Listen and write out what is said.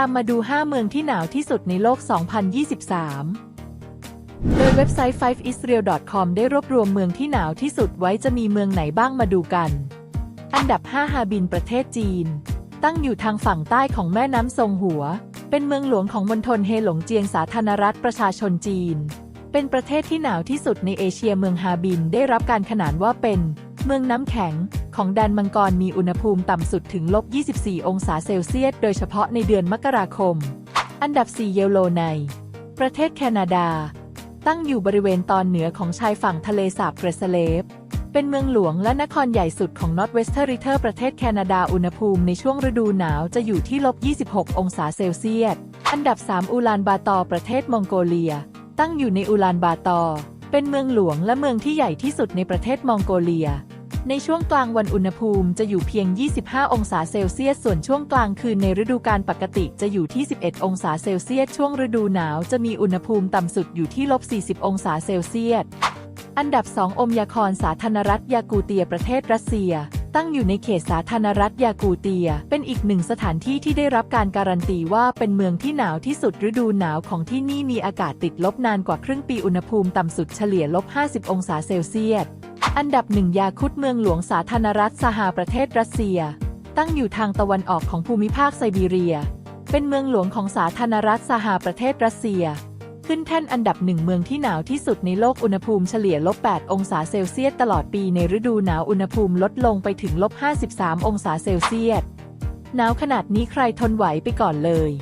ตามมาดู 5 เมืองที่หนาวที่สุดในโลก 2023 โดยเว็บไซต์ 5israel.com ได้รวบรวมเมืองที่หนาวที่สุดไว้จะมีเมืองไหนบ้างมาดูกัน อันดับ 5 ฮาบินประเทศจีน ตั้งอยู่ทางฝั่งใต้ของแม่น้ำซงหัว เป็นเมืองหลวงของมณฑลเฮหลงเจียงสาธารณรัฐประชาชนจีน เป็นประเทศที่หนาวที่สุดในเอเชียเมืองฮาบินได้รับการขนานว่าเป็น เมืองน้ำแข็ง ของแดนมังกรมีอุณหภูมิต่ำสุดถึงลบ 24 องศาเซลเซียส โดยเฉพาะในเดือนมกราคม อันดับ 4 เยลโลไนประเทศแคนาดา ตั้งอยู่บริเวณตอนเหนือของชายฝั่งทะเลสาบเกรซเลฟ เป็นเมืองหลวงและนครใหญ่สุดของนอร์ทเวสเทอร์ริเทอร์ประเทศแคนาดาอุณหภูมิในช่วงฤดูหนาวจะอยู่ที่ลบ 26 องศาเซลเซียส อันดับ 3 อูลานบาตอประเทศมองโกเลีย ตั้งอยู่ในอูลานบาตอ เป็นเมืองหลวงและเมืองที่ใหญ่ที่สุดในประเทศมองโกเลีย ในช่วงกลางวันอุณหภูมิจะอยู่เพียง 25 องศาเซลเซียส ส่วนช่วงกลางคืนในฤดูกาลปกติจะอยู่ที่ 11 องศาเซลเซียส ช่วงฤดูหนาวจะมีอุณหภูมิต่ำสุดอยู่ที่ลบ 40 องศาเซลเซียส อันดับ 2 อมยาคอนสาธารณรัฐยากูเตียประเทศรัสเซียตั้งอยู่ในเขตสาธารณรัฐยากูเตีย เป็นอีกหนึ่งสถานที่ที่ได้รับการการันตีว่าเป็นเมืองที่หนาวที่สุดฤดูหนาวของที่นี่มีอากาศติดลบนานกว่าครึ่งปีอุณหภูมิต่ำสุดเฉลี่ยลบ 50 องศาเซลเซียส อันดับหนึ่งยาคุดเมืองหลวงสาธารณรัฐสหประเทศรัสเซีย ตั้งอยู่ทางตะวันออกของภูมิภาคไซบีเรีย เป็นเมืองหลวงของสาธารณรัฐสหประเทศรัสเซีย ขึ้นแท่นอันดับหนึ่งเมืองที่หนาวที่สุดในโลกอุณหภูมิเฉลี่ยลบ 8 องศาเซลเซียสตลอดปีในฤดูหนาวอุณหภูมิลดลงไปถึงลบ 53 องศาเซลเซียสหนาวขนาดนี้ใครทนไหวไปก่อนเลย